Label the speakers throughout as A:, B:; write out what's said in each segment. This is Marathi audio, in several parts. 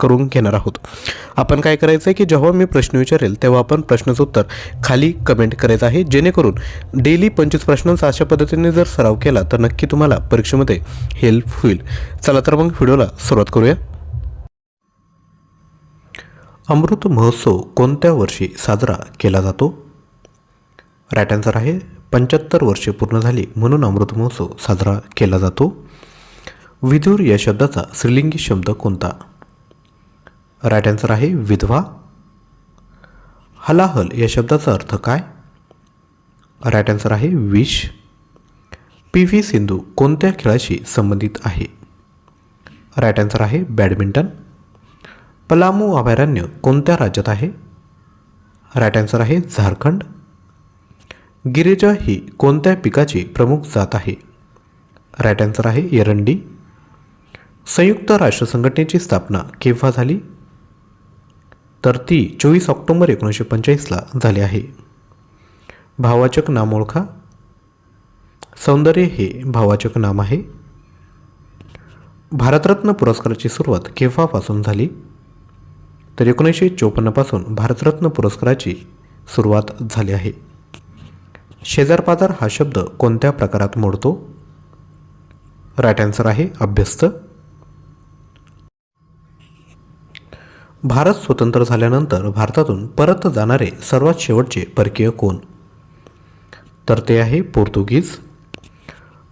A: करून घेणार आहोत. आपण काय करायचं आहे की जेव्हा मी प्रश्न विचारेल तेव्हा आपण प्रश्नाचं उत्तर खाली कमेंट करायचं आहे. जेणेकरून डेली पंचवीस प्रश्नांचा अशा पद्धतीने जर सराव केला तर नक्की तुम्हाला परीक्षेमध्ये हेल्प होईल. चला तर मग व्हिडिओला सुरुवात करूया. अमृत महोत्सव कोणत्या वर्षी साजरा केला जातो? राईट आन्सर आहे पंच्याहत्तर वर्षे पूर्ण झाली म्हणून अमृत महोत्सव साजरा केला जातो. विदूर या शब्दाचा स्त्रीलिंगी शब्द कोणता? राईट आन्सर आहे विधवा. हलाहल या शब्दाचा अर्थ काय? राईट आन्सर आहे विष. पी व्ही सिंधू कोणत्या खेळाशी संबंधित आहे? राईट आन्सर आहे बॅडमिंटन. पलामू अभयारण्य कोणत्या राज्यात आहे? राईट आन्सर आहे झारखंड. गिरिजा ही कोणत्या पिकाची प्रमुख जात आहे? राईट आन्सर आहे एरंडी. संयुक्त राष्ट्र संघटनेची स्थापना केव्हा झाली? तर ती चोवीस ऑक्टोबर एकोणीसशे पंचेचाळीसला झाली आहे. भाववाचक नाम ओळखा. सौंदर्य हे भाववाचक नाम आहे. भारतरत्न पुरस्काराची सुरुवात केव्हापासून झाली? तर एकोणीसशे चोपन्नपासून भारतरत्न पुरस्काराची सुरुवात झाली आहे. शेजारपाजार हा शब्द कोणत्या प्रकारात मोडतो? राईट आन्सर आहे अभ्यस्त. भारत स्वतंत्र झाल्यानंतर भारतातून परत जाणारे सर्वात शेवटचे परकीय कोण? तर ते आहे पोर्तुगीज.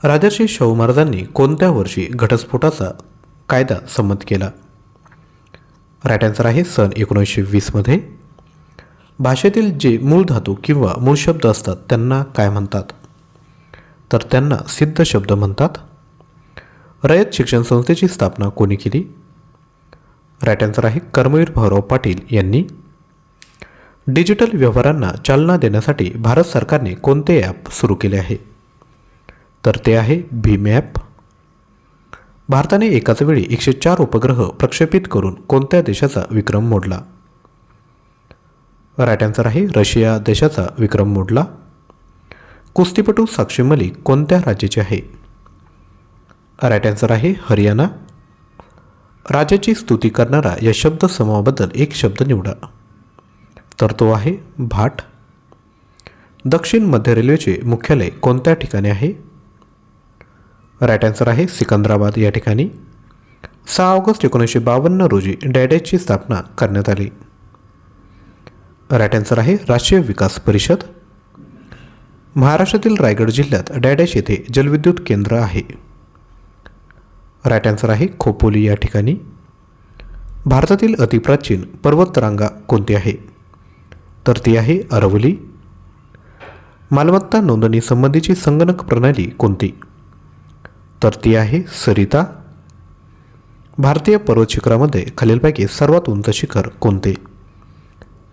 A: राजर्षी शाहू महाराजांनी कोणत्या वर्षी घटस्फोटाचा कायदा संमत केला? राईट आन्सर आहे सन एकोणीसशे वीसमध्ये भाषेतील जे मूळ धातू किंवा मूळ शब्द असतात त्यांना काय म्हणतात? तर त्यांना सिद्ध शब्द म्हणतात. रयत शिक्षण संस्थेची स्थापना कोणी केली? राईट आन्सर आहे कर्मवीर भाऊराव पाटील यांनी. डिजिटल व्यवहारांना चालना देण्यासाठी भारत सरकारने कोणते ॲप सुरू केले आहे? तर ते आहे भीम ॲप. भारताने एकाच वेळी एकशे चार उपग्रह प्रक्षेपित करून कोणत्या देशाचा विक्रम मोडला? राईट आन्सर आहे रशिया देशाचा विक्रम मोडला. कुस्तीपटू साक्षी मलिक कोणत्या राज्याचे आहे? राईट आन्सर आहे हरियाणा राजाची स्तुती करणारा या शब्द समूहाबद्दल एक शब्द निवडा. तर तो आहे भाट. दक्षिण मध्य रेल्वेचे मुख्यालय कोणत्या ठिकाणी आहे? राईट आन्सर आहे सिकंदराबाद या ठिकाणी. सहा ऑगस्ट एकोणीसशे बावन्न रोजी डॅडेजची स्थापना करण्यात आली. राईट आन्सर आहे राष्ट्रीय विकास परिषद. महाराष्ट्रातील रायगड जिल्ह्यात डॅडेश येथे जलविद्युत केंद्र आहे. राईट आन्सर आहे खोपोली या ठिकाणी. भारतातील अतिप्राचीन पर्वतरांगा कोणती आहे? तर ती आहे अरवली. मालमत्ता नोंदणी संबंधीची संगणक प्रणाली कोणती? तर ती आहे सरिता. भारतीय पर्वत शिखरामध्ये खालीलपैकी सर्वात उंच शिखर कोणते?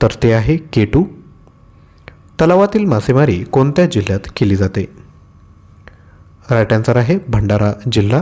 A: तर ते आहे केटू. तलावातील मासेमारी कोणत्या जिल्ह्यात केली जाते? राईट आन्सर आहे भंडारा जिल्हा.